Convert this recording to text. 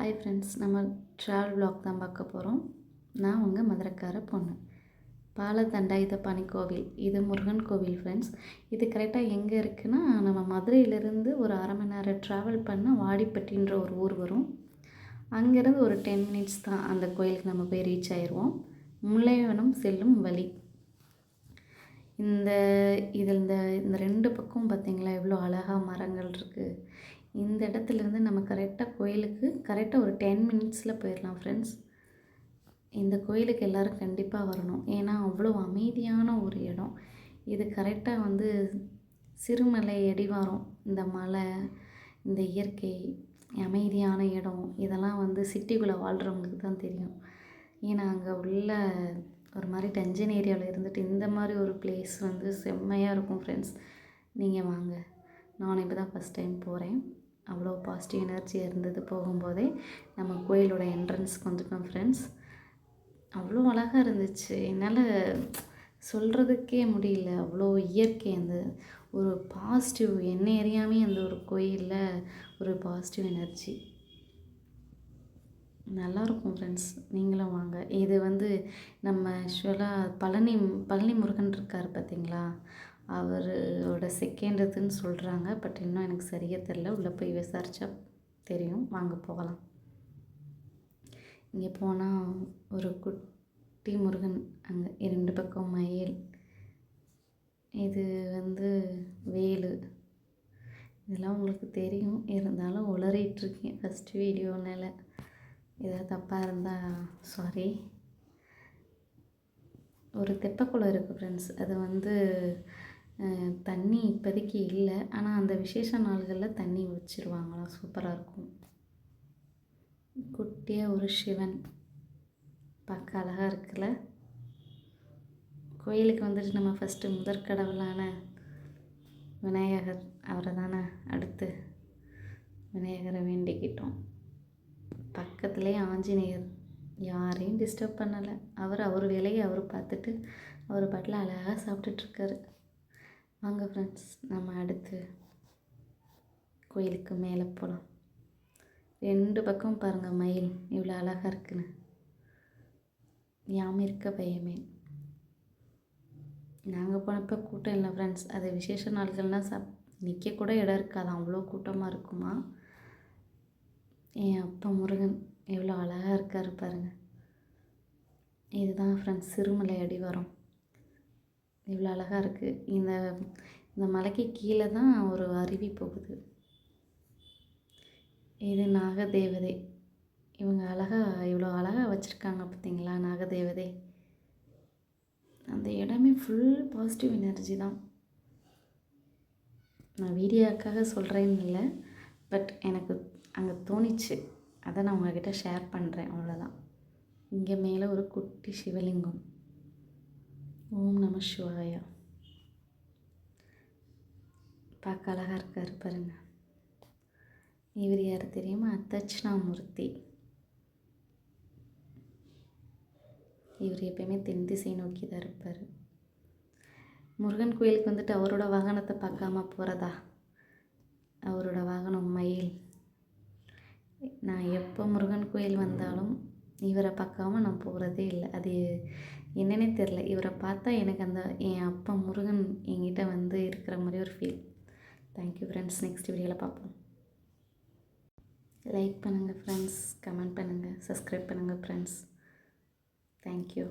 Hi friends நம்ம travel vlog தான் பார்க்க போகிறோம் நான் உங்கள் மதுரைக்கார பொண்ணு. பாலதண்டாயுதபாணி பனிக்கோவில் இது முருகன் கோவில் ஃப்ரெண்ட்ஸ் இது கரெக்டாக எங்கே இருக்குன்னா நம்ம மதுரையிலேருந்து ஒரு அரை மணி நேரம் ட்ராவல் பண்ணால் வாடிப்பட்டின்ற ஒரு ஊர் வரும். அங்கேருந்து ஒரு டென் மினிட்ஸ் தான் அந்த கோயிலுக்கு நம்ம போய் ரீச் ஆயிடுவோம் முல்லைவனம் செல்லும் வழி. இந்த இதில் இந்த இந்த ரெண்டு பக்கம் பார்த்தீங்களா எவ்வளோ அழகா மரங்கள் இருக்குது இந்த இடத்துலேருந்து நம்ம கரெக்டாக கோயிலுக்கு கரெக்டாக ஒரு டென் மினிட்ஸில் போயிடலாம் ஃப்ரெண்ட்ஸ் இந்த கோயிலுக்கு எல்லோரும் கண்டிப்பாக வரணும். ஏன்னா அவ்வளோ அமைதியான ஒரு இடம். இது கரெக்டாக வந்து சிறுமலை அடிவாரம் இந்த மலை இந்த இயற்கை அமைதியான இடம். இதெல்லாம் வந்து சிட்டிக்குள்ளே வாழ்கிறவங்களுக்கு தான் தெரியும். ஏன்னா அங்கே உள்ள ஒரு மாதிரி டென்ஷன் ஏரியாவில் இருந்துட்டு இந்த மாதிரி ஒரு பிளேஸ் வந்து செம்மையாக இருக்கும் ஃப்ரெண்ட்ஸ் நீங்கள் வாங்க. நான் இப்போ தான் ஃபஸ்ட் டைம் போகிறேன் அவ்வளோ பாசிட்டிவ் எனர்ஜியாக இருந்தது போகும்போதே நம்ம கோயிலோட என்ட்ரன்ஸ்க்கு வந்துட்டோம் ஃப்ரெண்ட்ஸ் அவ்வளோ அழகாக இருந்துச்சு. என்னால் சொல்கிறதுக்கே முடியல. அவ்வளோ இயற்கை அந்த ஒரு பாசிட்டிவ் என்ன அறியாமே அந்த ஒரு கோயிலில் ஒரு பாசிட்டிவ் எனர்ஜி நல்லாயிருக்கும் ஃப்ரெண்ட்ஸ் நீங்களும் வாங்க. இது வந்து நம்ம ஆக்சுவலாக பழனி பழனி முருகன் இருக்கார் பார்த்தீங்களா அவரோட செகண்ட் இதுன்னு சொல்கிறாங்க பட் இன்னும் எனக்கு சரியாக தெரில உள்ளே போய் விசாரித்தா தெரியும். வாங்க போகலாம். இங்கே போனால் ஒரு குட்டி முருகன் அங்கே இரண்டு பக்கம் மயில். இது வந்து வேலு. இதெல்லாம் உங்களுக்கு தெரியும். இருந்தாலும் உளறிட்டுருக்கேன். ஃபஸ்ட்டு வீடியோனால ஏதாவது தப்பாக இருந்தால் சாரி ஒரு தெப்பக்குளம் இருக்குது ஃப்ரெண்ட்ஸ் அது வந்து தண்ணி இப்போதைக்கு இல்லை. ஆனால் அந்த விசேஷ நாள்களில் தண்ணி வச்சுருவாங்களாம் சூப்பராக இருக்கும். குட்டியாக ஒரு சிவன். பார்க்க அழகாக இருக்குல்ல? கோயிலுக்கு வந்துட்டு நம்ம ஃபஸ்ட்டு முதற் கடவுளான விநாயகர். அவரை தானே அடுத்து விநாயகரை வேண்டிக்கிட்டோம். பக்கத்துலேயே ஆஞ்சநேயர். யாரையும் டிஸ்டர்ப் பண்ணலை. அவர் அவர் வேலையை அவர் பார்த்துட்டு அவர் பாட்டில் அழகாக சாப்பிட்டுட்ருக்காரு வாங்க ஃப்ரெண்ட்ஸ் நம்ம அடுத்து கோயிலுக்கு மேலே போகலாம் ரெண்டு பக்கம் பாருங்கள் மயில். இவ்வளோ அழகாக இருக்குன்னு. யாம் இருக்க பயமே. நாங்கள் போனப்போ கூட்டம் இல்லை ஃப்ரெண்ட்ஸ் அது விசேஷ நாள்கள்னால் சப் நிற்க கூட இடம் இருக்காது. அவ்வளோ கூட்டமாக இருக்குமா? என் அப்பா முருகன் எவ்வளோ அழகாக இருக்கார் பாருங்கள் இதுதான் ஃப்ரெண்ட்ஸ் சிறுமலை அடிவாரம். இவ்வளோ அழகாக இருக்குது இந்த இந்த மலைக்கு கீழே தான் ஒரு அருவி போகுது. இது நாகதேவதை. இவங்க அழகாக இவ்வளோ அழகாக வச்சுருக்காங்க பார்த்தீங்களா நாகதேவதை? அந்த இடமே ஃபுல் பாசிட்டிவ் எனர்ஜி தான். நான் வீடியோக்காக சொல்கிறேன்னு இல்லை பட் எனக்கு அங்கே தோணிச்சு. அதை நான் உங்ககிட்ட ஷேர் பண்ணுறேன் அவ்வளோதான் இங்கே மேலே ஒரு குட்டி சிவலிங்கம். ஓம் நம சிவாயா. பார்க்க அழகாக இருக்கார் பாருங்க. இவர் யார் தெரியுமா? தட்சிணாமூர்த்தி இவர் எப்பயுமே தென் திசை நோக்கி தான் இருப்பார். முருகன் கோயிலுக்கு வந்துட்டு அவரோட வாகனத்தை பார்க்காம போகிறதா அவரோட வாகனம் மயில். நான் எப்போ முருகன் கோயில் வந்தாலும் இவரை பார்க்காம நான் போகிறதே இல்லை. அது என்னன்னே தெரில இவரை பார்த்தா எனக்கு அந்த என் அப்பா முருகன் என்கிட்ட வந்து இருக்கிற மாதிரி ஒரு ஃபீல் தேங்க்யூ ஃப்ரெண்ட்ஸ் நெக்ஸ்ட் வீடியோவில் பார்ப்போம். லைக் பண்ணுங்கள் ஃப்ரெண்ட்ஸ் கமெண்ட் பண்ணுங்கள் சப்ஸ்கிரைப் பண்ணுங்கள் ஃப்ரெண்ட்ஸ் தேங்க்யூ